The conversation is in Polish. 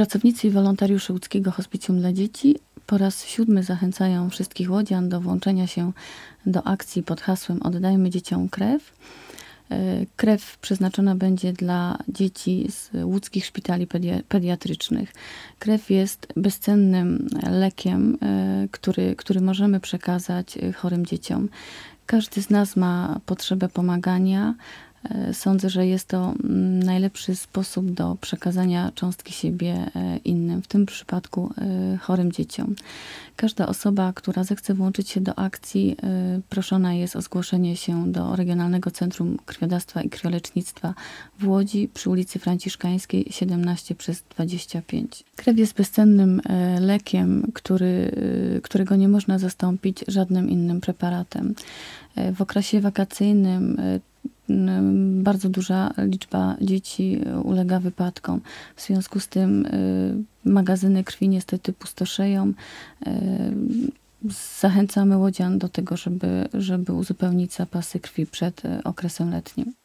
Pracownicy i wolontariusze łódzkiego hospicjum dla dzieci po raz siódmy zachęcają wszystkich łodzian do włączenia się do akcji pod hasłem Oddajmy dzieciom krew. E, krew przeznaczona będzie dla dzieci z łódzkich szpitali pediatrycznych. Krew jest bezcennym lekiem, e, który, który możemy przekazać chorym dzieciom. Każdy z nas ma potrzebę pomagania, E, sądzę, że jest to mm, najlepszy sposób do przekazania cząstki siebie e, innym, w tym przypadku e, chorym dzieciom. Każda osoba, która zechce włączyć się do akcji, proszona jest o zgłoszenie się do Regionalnego Centrum Krwiodawstwa i Krwiolecznictwa w Łodzi przy ulicy Franciszkańskiej 17 przez 25. Krew jest bezcennym lekiem, który, którego nie można zastąpić żadnym innym preparatem. W okresie wakacyjnym bardzo duża liczba dzieci ulega wypadkom. W związku z tym y, magazyny krwi niestety pustoszeją. Y, zachęcamy łodzian do tego, żeby, żeby uzupełnić zapasy krwi przed y, okresem letnim.